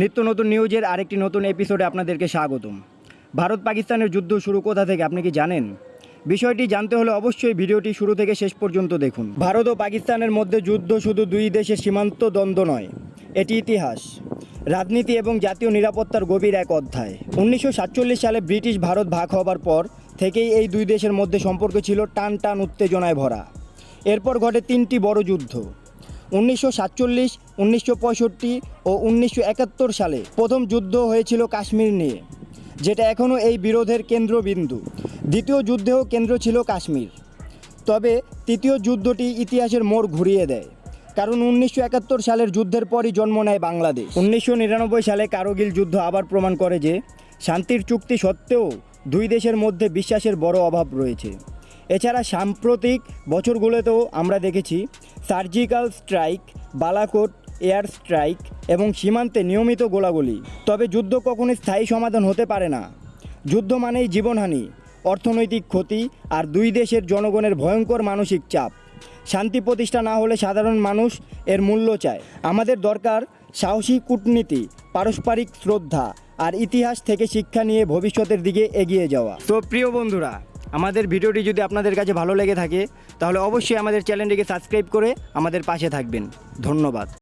নিত্য নতুন নিউজের আরেকটি নতুন এপিসোডে আপনাদেরকে স্বাগতম। ভারত পাকিস্তানের যুদ্ধ শুরু কোথা থেকে আপনি কি জানেন? বিষয়টি জানতে হলে অবশ্যই ভিডিওটি শুরু থেকে শেষ পর্যন্ত দেখুন। ভারত ও পাকিস্তানের মধ্যে যুদ্ধ শুধু দুই দেশের সীমান্ত দ্বন্দ্ব নয়, এটি ইতিহাস, রাজনীতি এবং জাতীয় নিরাপত্তার গভীর এক অধ্যায়। উনিশশো সাতচল্লিশ সালে ব্রিটিশ ভারত ভাগ হবার পর থেকেই এই দুই দেশের মধ্যে সম্পর্ক ছিল টান টান উত্তেজনায় ভরা। এরপর ঘটে তিনটি বড় যুদ্ধ। উনিশশো সাতচল্লিশ, উনিশশো পঁয়ষট্টি ও উনিশশো একাত্তর সালে প্রথম যুদ্ধ হয়েছিল কাশ্মীর নিয়ে, যেটা এখনও এই বিরোধের কেন্দ্রবিন্দু। দ্বিতীয় যুদ্ধেও কেন্দ্র ছিল কাশ্মীর। তবে তৃতীয় যুদ্ধটি ইতিহাসের মোড় ঘুরিয়ে দেয়, কারণ উনিশশো একাত্তর সালের যুদ্ধের পরই জন্ম নেয় বাংলাদেশ। উনিশশো নিরানব্বই সালে কারগিল যুদ্ধ আবার প্রমাণ করে যে, শান্তির চুক্তি সত্ত্বেও দুই দেশের মধ্যে বিশ্বাসের বড় অভাব রয়েছে। এছাড়া সাম্প্রতিক বছরগুলোতেও আমরা দেখেছি surgical strike, Balakot, air strike এবং সীমান্তে নিয়মিত গোলাগুলি। তবে যুদ্ধ কখনোই স্থায়ী সমাধান হতে পারে না। যুদ্ধ মানেই জীবনহানি, অর্থনৈতিক ক্ষতি আর দুই দেশের জনগণের ভয়ঙ্কর মানসিক চাপ। শান্তি প্রতিষ্ঠা না হলে সাধারণ মানুষ এর মূল্য চায়। আমাদের দরকার সাহসী কূটনীতি, পারস্পরিক শ্রদ্ধা আর ইতিহাস থেকে শিক্ষা নিয়ে ভবিষ্যতের দিকে এগিয়ে যাওয়া। তো প্রিয় বন্ধুরা আমাদের ভিডিওটি যদি আপনাদের কাছে ভালো লেগে থাকে, তাহলে অবশ্যই আমাদের চ্যানেলটিকে সাবস্ক্রাইব করে আমাদের পাশে থাকবেন। ধন্যবাদ।